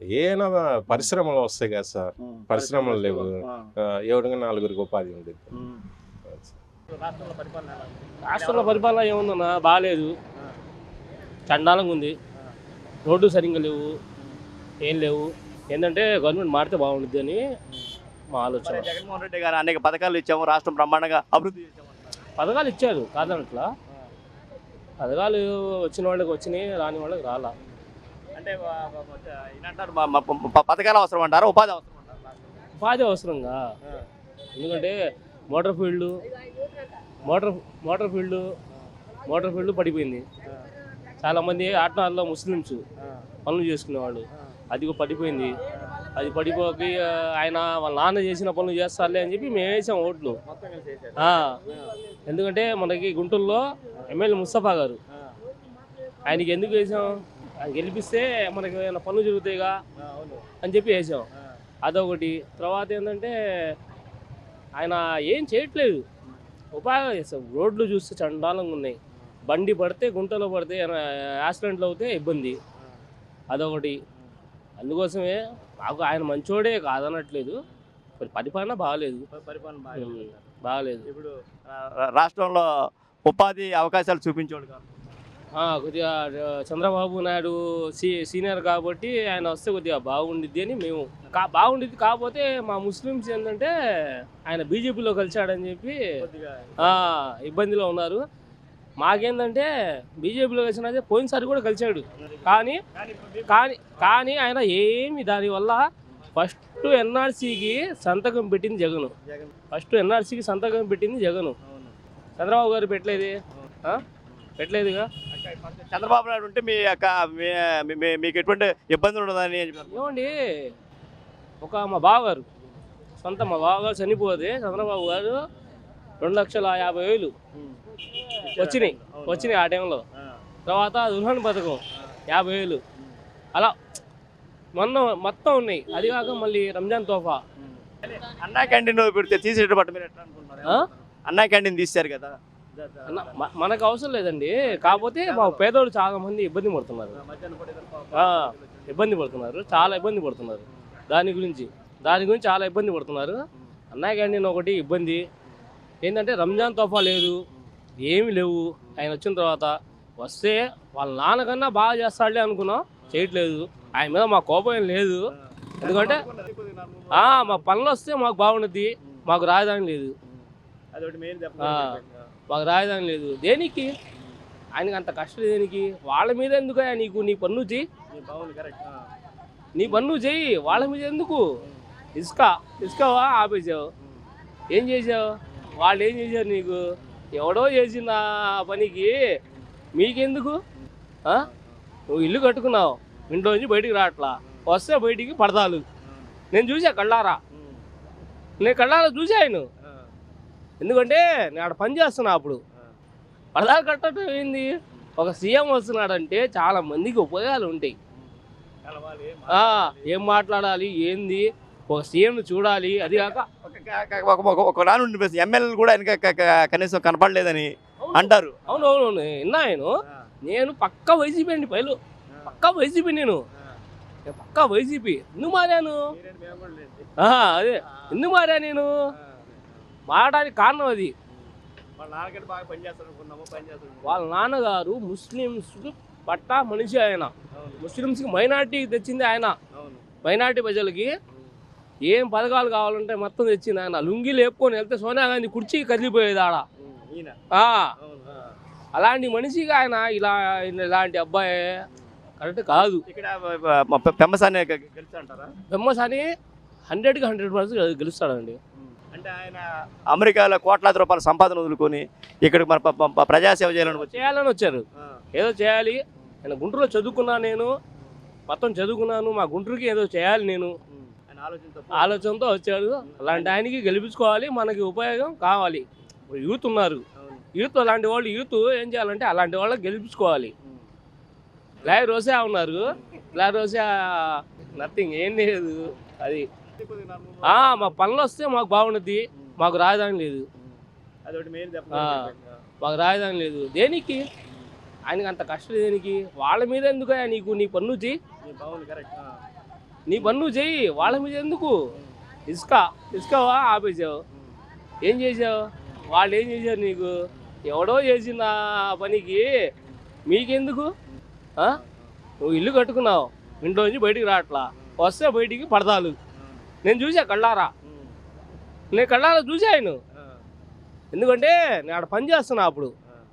ఏమైనా పరిశ్రమలు వస్తాయి కదా సార్. పరిశ్రమలు లేవు. ఎవరికైనా నలుగురికి ఉపాధి ఉండేది. రాష్ట్రంలో పరిపాలన ఎలా ఉంది? రాష్ట్రంలో పరిపాలన ఏముందన్నా? బాగాలేదు చండాలంగా ఉంది. రోడ్డు సరిగ్గా లేవు. ఏం లేవు. ఏంటంటే గవర్నమెంట్ మారితే బాగుంటుంది అని మా ఆలోచన. జగన్మోహన్ రెడ్డి గారు అనేక పథకాలు ఇచ్చాము. రాష్ట్రం బ్రహ్మాండంగా అభివృద్ధి చేసాము పథకాలు ఇచ్చారు. కాదనట్లా. పథకాలు వచ్చిన వాళ్ళకి వచ్చినాయి రాని వాళ్ళకి రాలా. అంటే ఏంటంటారు పథకాలు అవసరం అంటారా? ఉపాధి అవసరం ఉపాధి అవసరంగా? ఎందుకంటే motor field motor motor field motor field పడిపోయింది. చాలామంది ఆటనాల్లో ముస్లిమ్స్ పనులు చేసుకునేవాళ్ళు. అది పడిపోయింది. అది పడిపోకి ఆయన వాళ్ళ నాన్న చేసిన పనులు చేస్తారులే అని చెప్పి మేము వేసాం ఓట్లు. ఎందుకంటే మనకి గుంటూరులో ఎమ్మెల్యే ముస్తఫా గారు. ఆయనకి ఎందుకు వేసాం? గెలిపిస్తే మనకి ఏమైనా పనులు జరుగుతాయిగా అని చెప్పి వేసాం. అదొకటి. తర్వాత ఏంటంటే ఆయన ఏం చేయట్లేదు. ఉపాయం చేస్తాం. రోడ్లు చూస్తే చండాలంగా ఉన్నాయి. బండి పడితే గుంటలో పడితే యాక్సిడెంట్లు అవుతే ఇబ్బంది. అదొకటి. అందుకోసమే మాకు ఆయన మంచోడే కాదనట్లేదు. మరి పరిపాలన బాగాలేదు. పరిపాలన బాగా ఉమ్, చేశారు. బాగాలేదు. ఇప్పుడు రాష్ట్రంలో ఉపాధి అవకాశాలు ఆ, కొద్దిగా చంద్రబాబు నాయుడు సీ సీనియర్ కాబట్టి ఆయన వస్తే కొద్దిగా బాగుండిద్ది అని మేము కా బాగుండిద్ది కాకపోతే మా ముస్లిమ్స్ ఏంటంటే ఆయన బీజేపీలో కలిశాడని చెప్పి ఇబ్బందిలో ఉన్నారు. మాకేందంటే బీజేపీలో కలిసినదే పోయినసారి కూడా కలిశాడు. కానీ కానీ కానీ ఆయన ఏమి దానివల్ల ఫస్ట్ ఎన్ఆర్సీకి సంతకం పెట్టింది జగను. ఫస్ట్ ఎన్ఆర్సీకి సంతకం పెట్టింది జగను. చంద్రబాబు గారు పెట్టలేదే? పెట్టలేదుగా? చంద్రబాబు నాయుడు ఉంటే మీ యొక్క మీకు ఎటువంటి ఇబ్బందులు ఉండదని. ఏమండి ఒక మా బావగారు సొంత మా బావగారు చనిపోతే చంద్రబాబు గారు రెండు లక్షల యాభై వేలు వచ్చినాయి. వచ్చినాయి ఆ టైంలో తర్వాత దుల్హన్ పథకం యాభై వేలు అలా మొన్న మొత్తం ఉన్నాయి అది కాక మళ్ళీ రంజాన్ తోఫా. అన్నా క్యాంటీన్ పెడితే తీసేటప్పుడు మీరు ఎట్లా అనుకుంటున్నారు? అన్నా క్యాంటీన్ తీశారు కదా మనకు అవసరం లేదండి. కాకపోతే మా పేదోళ్ళు చాలా మంది ఇబ్బంది పడుతున్నారు. ఇబ్బంది పడుతున్నారు. చాలా ఇబ్బంది పడుతున్నారు. దాని గురించి దాని గురించి చాలా ఇబ్బంది పడుతున్నారు. అన్నా క్యాంటీన్ ఒకటి ఇబ్బంది. ఏంటంటే రంజాన్ తోఫా లేదు ఏమి లేవు. ఆయన వచ్చిన తర్వాత వస్తే వాళ్ళ నాన్నకన్నా బాగా చేస్తాడులే అనుకున్నాం. చేయట్లేదు. ఆయన మీద మా కోపం లేదు. ఎందుకంటే మా పనులు వస్తే మాకు బాగుండద్ది. మాకు రాజధాని లేదు. మాకు రాజధాని లేదు. దేనికి? ఆయనకి అంత కష్టం దేనికి? వాళ్ళ మీద ఎందుకు నీకు నీ పన్ను కరెక్ట్ నీ పన్ను చెయ్యి. వాళ్ళ మీద ఎందుకు? ఇసుక. ఇసుకవా? ఆపేసావు. ఏం చేసావు? వాళ్ళు ఏం చేశారు నీకు? ఎవడో చేసిన పనికి. మీకెందుకు? నువ్వు ఇల్లు కట్టుకున్నావు. ఇంట్లో నుంచి బయటికి రావట్లా. వస్తే బయటికి పడతాలు. నేను చూసా కళ్ళారా? నేను కళ్ళారా చూసా ఆయన ఎందుకంటే నేను ఆడ పని చేస్తున్నా అప్పుడు. పరదాలు కట్టడం ఏంది? ఒక సీఎం వస్తున్నాడంటే చాలా మందికి ఉపయోగాలు ఉంటాయి. ఆ, ఏం మాట్లాడాలి ఏంది? ఒక సీఎం చూడాలి అది కాక ఒక నాను ఎమ్మెల్యేలు కూడా క- కనీసం కనపడలేదని అంటారు. అవును అవును విన్నా నేను నేను పక్క వైసీపీ అండి పైలు. పక్క వైసీపీ నేను. పక్క వైసీపీ. ఎందుకు మారాను? అదే. ఎందుకు మారా నేను? మారడానికి కారణం అది. వాళ్ళ నాన్నగారు ముస్లిమ్స్కి పట్టా మనిషి ఆయన. ముస్లిమ్స్కి మైనార్టీ తెచ్చింది ఆయన. మైనార్టీ ప్రజలకి ఏం పథకాలు కావాలంటే మొత్తం తెచ్చింది ఆయన. లుంగి లేపుకొని వెళ్తే సోనియా గాంధీ కుర్చీ కదిలిపోయేది ఆడ. అలాంటి మనిషిగా ఆయన ఇలా ఇలాంటి అబ్బాయి కరెక్ట్ కాదు. ఇక్కడ పెమ్మసాని అని హండ్రెడ్కి హండ్రెడ్ పర్సెంట్ గెలుస్తాడండి. అంటే ఆయన అమెరికాలో కోట్లాది రూపాయల సంపాదన వదులుకొని ఇక్కడ మన ప్రజాసేవ చేయాలని చేయాలని వచ్చారు. ఏదో చేయాలి. నేను గుంటూరులో చదువుకున్నా నేను మొత్తం చదువుకున్నాను మా గుంటూరుకి ఏదో చేయాలి నేను. ఆయన ఆలోచనతో వచ్చాడు. అలాంటి ఆయనకి గెలిపించుకోవాలి మనకి ఉపయోగం కావాలి. యూత్ ఉన్నారు. యూత్ అలాంటి వాళ్ళు యూత్ ఏం చేయాలంటే అలాంటి వాళ్ళకి గెలిపించుకోవాలి. లాయ్ రోసా ఉన్నారు. లాయ్ రోసా నథింగ్ ఏం లేదు. అది మా పనులు వస్తే మాకు బాగుండుద్ది. మాకు రాజధాని లేదు. మాకు రాజధాని లేదు. దేనికి? ఆయనకి అంత కష్టం దేనికి? వాళ్ళ మీద ఎందుకు నీకు? నీ పన్ను చెయ్యి. నీ పని నువ్వు చెయ్యి. వాళ్ళ మీద ఎందుకు? ఇసుక. ఇసుక ఆపేసావు. ఏం చేసావు? వాళ్ళు ఏం చేశారు నీకు? ఎవడో చేసిన పనికి. మీకెందుకు? నువ్వు ఇల్లు కట్టుకున్నావు. ఇంట్లో నుంచి బయటికి రావట్లా. వస్తే బయటికి పడతాలు. నేను చూసా కళ్ళారా? నేను కళ్ళారా చూసా ఆయన ఎందుకంటే నేను ఆడ పని చేస్తున్నా అప్పుడు.